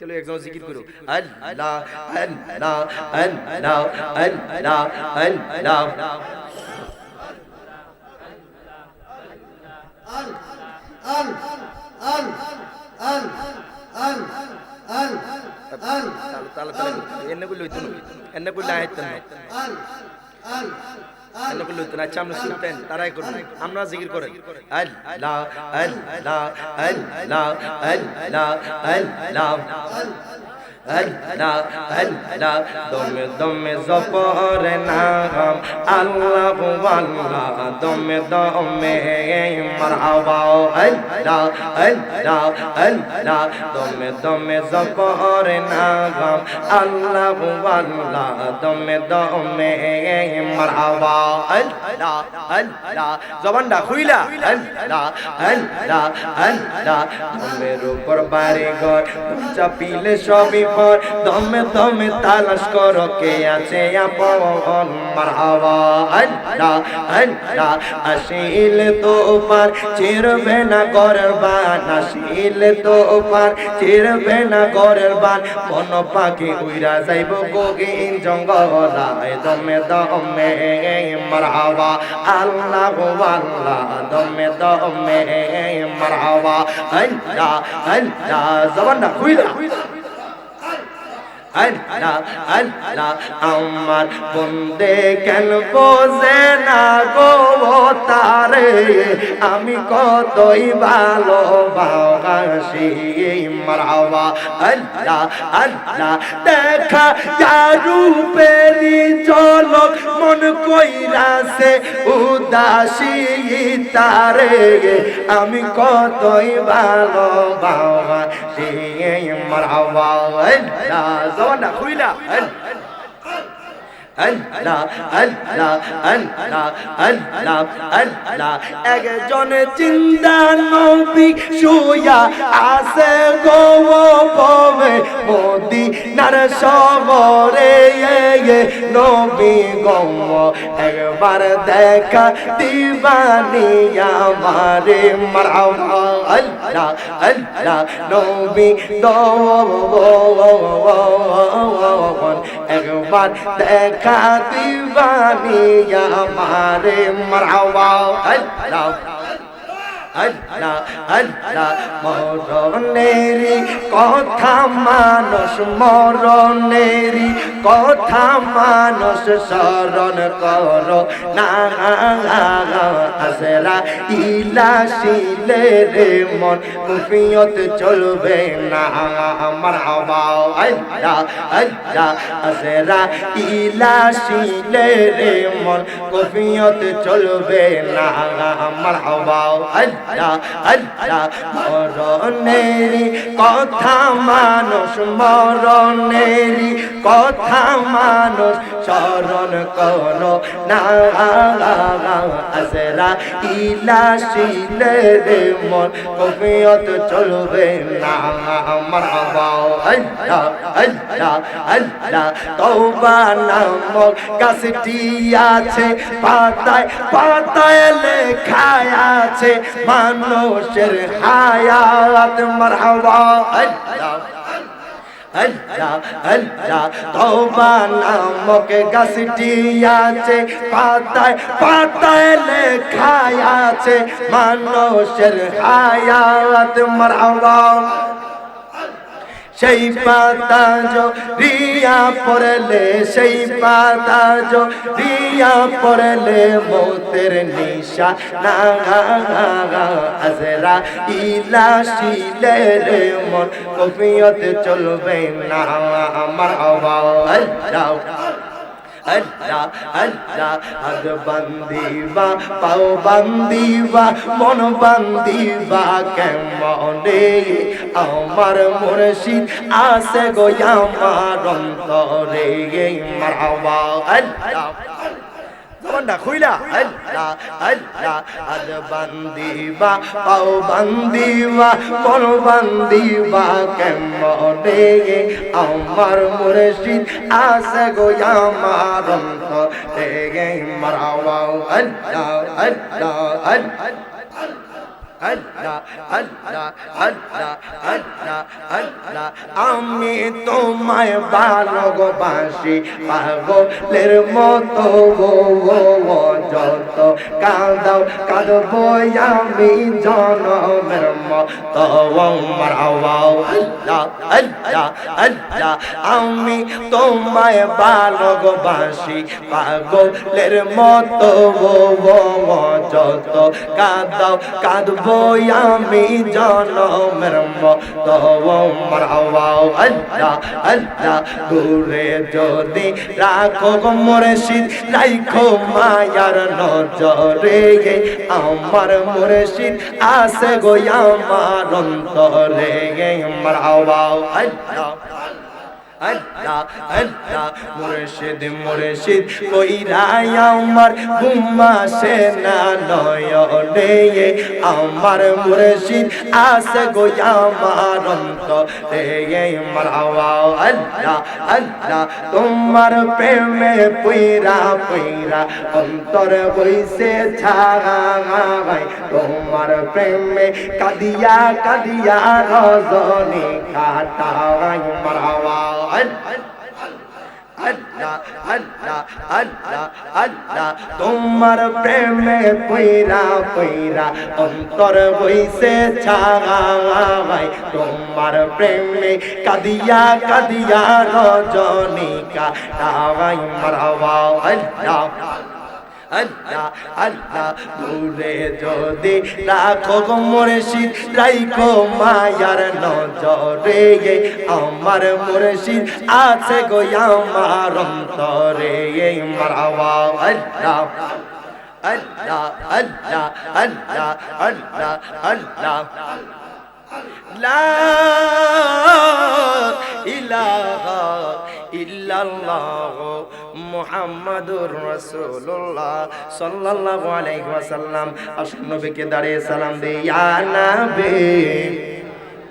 চলো একজন জিকির করো আল্লাহ আল্লাহ আল্লাহ আল্লাহ আল্লাহ তাহলে তাহলে তাহলে এনে করলে হইতো না এনে করলে আইতেন না এনে করলে হইতো না আচ্ছা আমরা শুনতেন তারাই করুন আমরা জিকির করেন। আল্লাহ আল্লাহ আল্লাহ আল্লাহ আল্লাহ আল্লাহ আল্লাহ দমে দমে জপর নাম, আল্লাহ আল্লাহ। দমে দমে মারহাবা, আল্লাহ আল্লাহ আল্লাহ। দমে দমে জপর নাম, আল্লাহ আল্লাহ। দমে দমে মারহাবা, আল্লাহ। আল্লাহ জবানটা খুইলা, আল্লাহ আল্লাহ আল্লাহ। দমের উপর বাড়ি ঘর চাপিলে সবই পর দমে দমে আল্লাহ আল্লাহ, দমে দমে মারহাবা। আল্লাহ আল্লাহ, জবানটা খুইলা আল্লাহ আল্লাহ, আমার বন্দে কেন বোঝে না গো তারে? আমি কতই ভালোবাসি মারাবা আল্লাহ আল্লাহ, দেখা রূপেরি চলো মন কইরাছে উদাসী তারে আমি কতই ভালো বাবা আল্লাহ মারা বাবা আল্লাহ আল্লাহ একজন চিন্তা নবী শুয়া আছে গো ববে মোদি নার সবরে নবী গো একবার দেখা দিবানি আমারে মারহাবা আল্লাহ আল্লাহ, নবী দো একবার দেখা দিবানি আমারে মারহাবা আল্লাহ আল্লাহ আল্লাহ মরণেরি কথা মানুষ মরণেরি কথা মানুষ স্মরণ কর। না আসরা ইলা শিলে রে মন, কুফিয়ত চলবে না আমার হওয়া আল্লাহ আল্লাহ আসরা ইলা শিলে রে মন, কুফিয়ত চলবে না আমার হওয়া আল্লাহ আল্লাহ আল্লাহ মরণেরি কথা মানুষ মরণেরি কথা মানুষ স্মরণ কর না আসরা ইলা শিলে রে মন, কবিয়ত চলবে না আছে, পাতায় পাতায় লেখায় আছে, মানুষের হায়াত, মারহাবা, আল্লাহ। আল্লাহ আল্লাহ তওবা নামক গাছটি আছে পাতায় পাতায় লেখায় আছে মানুষের হায়াত মারহাবা সেই পাতা জো রিয়া পড়লে, সেই পাতা জো রিয়া পড়লে মৌতের নিশা না আজরা ইলা শিলে রে মন, কফিয়ত চলবে না, আমার আওয়াজ পাও বান্দিবা মন বান্দিবা কেমনে আমার মুর্শিদ আছে গো আমার অন্তরে মারহাবা আল্লাহ। জবানটা খুইলা? আল্লাহ আল্লাহ আদ বান্দিবা পাও বান্দিবা মন বান্দিবা কেমনে? আমার মুর্শিদ আছে গো আমার অন্তরে। মারাওয়া আল্লাহ আল্লাহ আল্লাহ আমি তোমায় ভালোবাসি, পাগলের মতো যত কাঁদাও, কাঁদবো আমি জনমের মতো মারাও আল্লাহ আল্লাহ আল্লাহ, আমি তোমায় ভালোবাসি, পাগলের মতো যত কাঁদাও, কাঁদবো আমি জনমের মতো মারাও আল্লাহ আল্লাহ, দূরে যদি রাখো মুর্শিদ, রাইখো মায়ার নজরে। আমার মুর্শিদ আসে গো আমার অন্তরে। মারাও আল্লাহ। আল্লাহ আল্লাহ, মুর্শিদ মুর্শিদ, কইরাই আমার ঘুমাসে না, নয়নে আমার মুর্শিদ আসে গো আমার অন্তরে মারাওয়া। আল্লাহ আল্লাহ, তোমার প্রেমে পুইরা পুইরা অন্তর বইছে ছাগাই তোমার প্রেমে কাদিয়া কাদিয়া রজনী কাটাই মারাওয়া। তোমার প্রেমে পৈরা পৈরা অন্তর বইছে ছাগাই তোমার প্রেমে কাদিয়া কাদিয়া রজনীকা তাই মারাওয়া আল্লাহ। আল্লাহ আল্লাহ দূরে যদি রাখো গো মুর্শিদ, রাইখো মায়ার নজরে। আমার মুর্শিদ আছে গো আমার অন্তরে। মারাওয়া, আল্লাহ আল্লাহ আল্লাহ আল্লাহ আল্লাহ আল্লাহ। লা ইলাহা ইল্লাল্লাহ। মুহাম্মাদুর রাসূলুল্লাহ সাল্লাল্লাহু আলাইহি ওয়াসাল্লাম। আসুন নবীকে দাঁড়িয়ে সালাম দিই ইয়া নবী